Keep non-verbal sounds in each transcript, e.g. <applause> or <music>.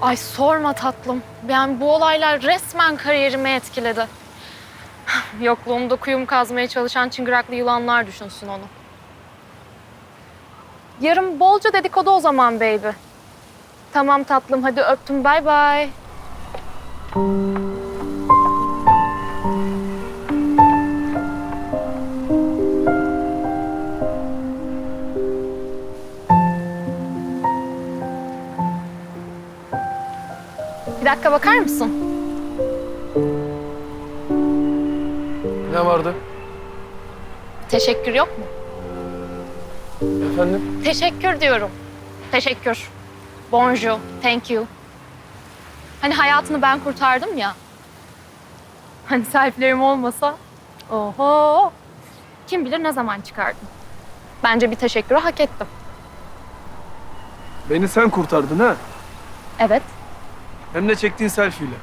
Ay sorma tatlım. Yani bu olaylar resmen kariyerimi etkiledi. <sighs> Yokluğumda kuyum kazmaya çalışan çıngıraklı yılanlar düşünsün onu. Yarın bolca dedikodu o zaman baby. Tamam tatlım hadi öptüm bay bay. Bir dakika bakar mısın? Ne vardı? Teşekkür yok mu? Efendim? Teşekkür diyorum. Teşekkür. Bonjour, thank you. Hani hayatını ben kurtardım ya. Hani sahiplerim olmasa, oho. Kim bilir ne zaman çıkardım. Bence bir teşekkürü hak ettim. Beni sen kurtardın ha? Evet, Hem de çektiğin selfie'yle.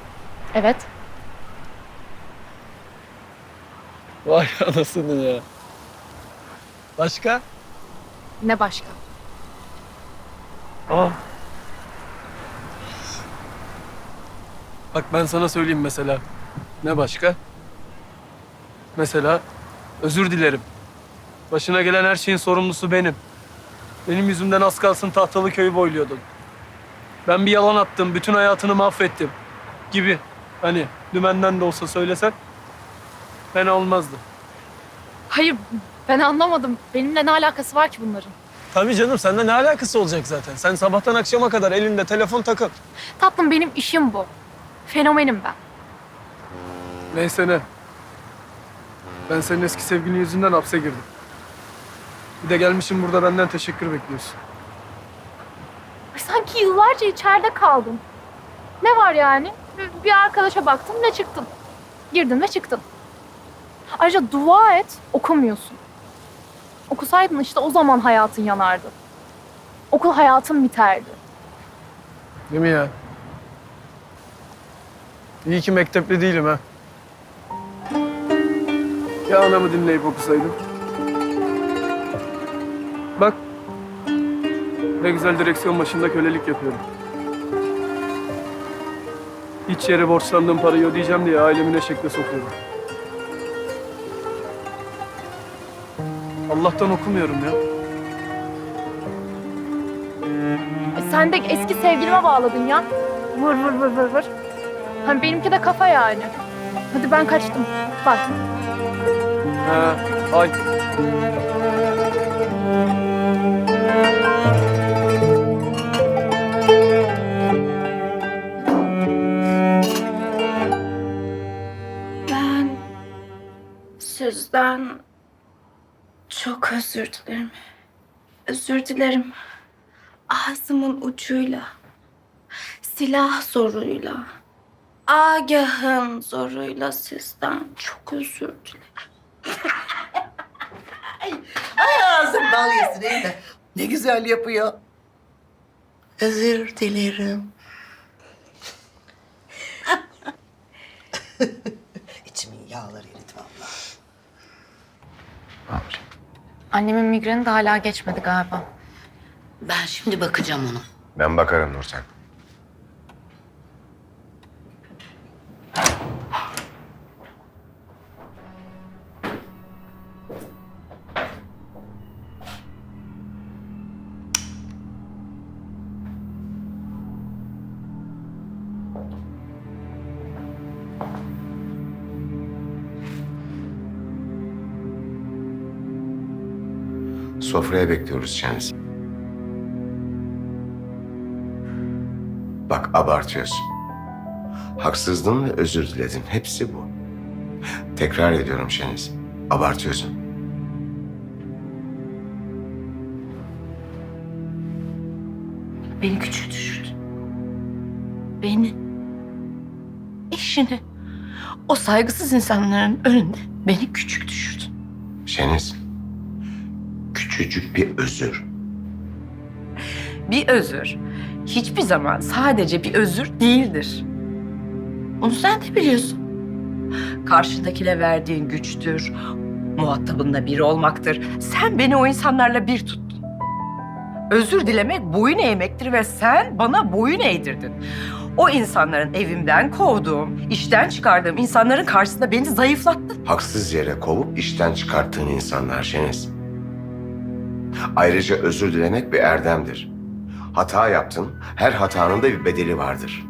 evet. Vay anasını ya. Başka? Ne başka? Aa. Bak ben sana söyleyeyim mesela. Ne başka? Mesela özür dilerim. Başına gelen her şeyin sorumlusu benim. Benim yüzümden az kalsın tahtalı köyü boyluyordun. Ben bir yalan attım, bütün hayatını mahvettim. Gibi. Hani dümenden de olsa söylesen fena olmazdı. Hayır, ben anlamadım. Benimle ne alakası var ki bunların? Tabii canım sende ne alakası olacak zaten? Sen sabahtan akşama kadar elinde telefon takıl. Tatlım benim işim bu. Fenomenim ben. Neyse ne. Ben senin eski sevgilin yüzünden hapse girdim. Bir de gelmişim burada benden teşekkür bekliyorsun. Sanki yıllarca içeride kaldım. Ne var yani? Bir- arkadaşa baktım ve çıktım. Girdin ve çıktın. Ayrıca dua et, okumuyorsun. Okusaydın işte o zaman hayatın yanardı. Okul hayatın biterdi. Değil mi ya? İyi ki mektepli değilim ha. Ya anamı dinleyip okusaydım. Bak. Ne güzel direksiyon başında kölelik yapıyorum. Hiç yere borçlandığım parayı ödeyeceğim diye ailemin eşekle sokuyorum. Allah'tan okumuyorum ya. E, sen de eski sevgilime bağladın ya. Vır vır vır vır vır. Hani benimki de kafa yani. Hadi ben kaçtım. Bak. Ha, ay. Sizden çok özür dilerim. Özür dilerim. Ağzımın ucuyla, silah zoruyla, agahın zoruyla sizden çok özür dilerim. Ağzım bal yesin iyi de. Ne güzel yapıyor. Özür dilerim. <laughs> İçimin yağları erit vallahi. Annemin migreni de hala geçmedi galiba. Ben şimdi bakacağım ona. Ben bakarım Nurten. Sofraya bekliyoruz Şeniz. Bak abartıyorsun. Haksızdım ve özür diledim. Hepsi bu. Tekrar ediyorum Şeniz. Abartıyorsun. Beni küçük düşürdün. Beni. Eşini. O saygısız insanların önünde beni küçük düşürdün. Şeniz. Küçücük bir özür. Bir özür hiçbir zaman sadece bir özür değildir. Onu sen de biliyorsun. Karşındakine verdiğin güçtür, muhatabınla bir olmaktır. Sen beni o insanlarla bir tuttun. Özür dilemek boyun eğmektir ve sen bana boyun eğdirdin. O insanların evimden kovduğum, işten çıkardığım insanların karşısında beni zayıflattın. Haksız yere kovup işten çıkarttığın insanlar Şeniz. Ayrıca özür dilemek bir erdemdir. Hata yaptın, her hatanın da bir bedeli vardır.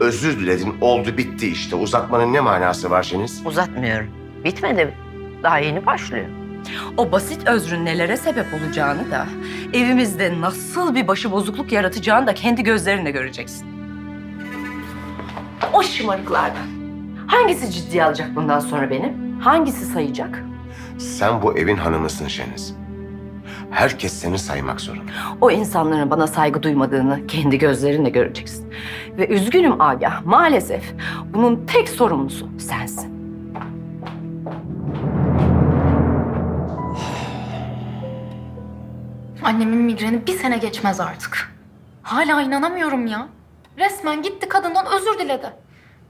Özür diledin, oldu bitti işte. Uzatmanın ne manası var Şeniz? Uzatmıyorum. Bitmedi mi? Daha yeni başlıyor. O basit özrün nelere sebep olacağını da, evimizde nasıl bir başı bozukluk yaratacağını da kendi gözlerinle göreceksin. O şımarıklardan. Hangisi ciddiye alacak bundan sonra benim? Hangisi sayacak? Sen bu evin hanımısın Şeniz. Herkes seni saymak zorunda. O insanların bana saygı duymadığını kendi gözlerinle göreceksin. Ve üzgünüm Agah, maalesef bunun tek sorumlusu sensin. Annemin migreni bir sene geçmez artık. Hala inanamıyorum ya. Resmen gitti kadından özür diledi.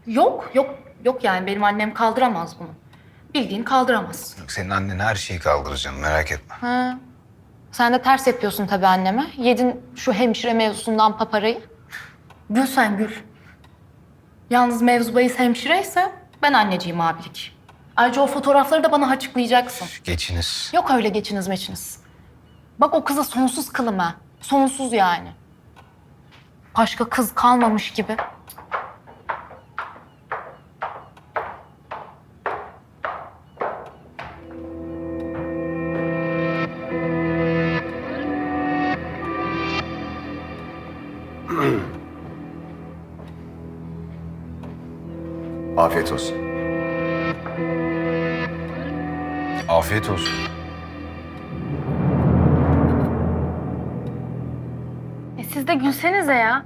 Yok, yok, yok yani benim annem kaldıramaz bunu. Bildiğin kaldıramaz. Yok, senin annen her şeyi kaldırır canım merak etme. Ha. Sen de ters yapıyorsun tabii anneme. Yedin şu hemşire mevzusundan paparayı. Gül sen gül. Yalnız mevzu bahis hemşireyse ben anneciğim abilik. Ayrıca o fotoğrafları da bana açıklayacaksın. Geçiniz. Yok öyle geçiniz meçiniz. Bak o kıza sonsuz kılım ha. Sonsuz yani. Başka kız kalmamış gibi. Afiyet olsun. Afiyet olsun. E siz de gülsenize ya.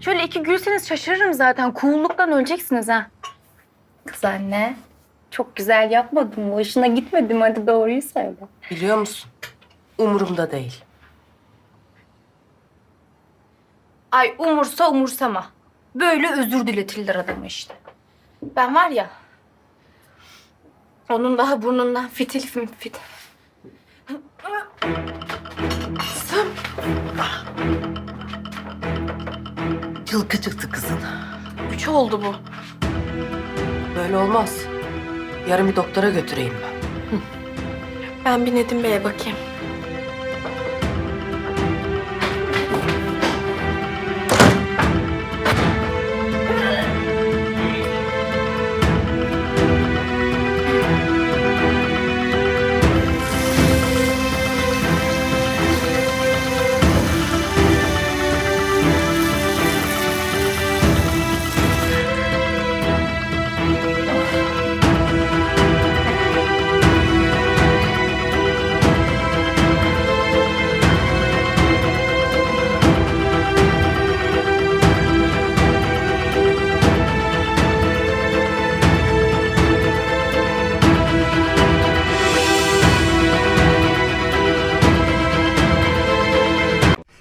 Şöyle iki gülseniz şaşırırım zaten. Cool'luktan öleceksiniz ha. Kız anne, çok güzel yapmadın mı? Hoşuna gitmedi mi? Hadi doğruyu söyle. Biliyor musun? Umurumda değil. Ay umursa umursama. Böyle özür diletilir adamı işte. Ben var ya, onun daha burnundan fitil fitil. Yılkı çıktı kızın. Üç oldu bu. Böyle olmaz. Yarın bir doktora götüreyim ben. Ben bir Nedim Bey'e bakayım.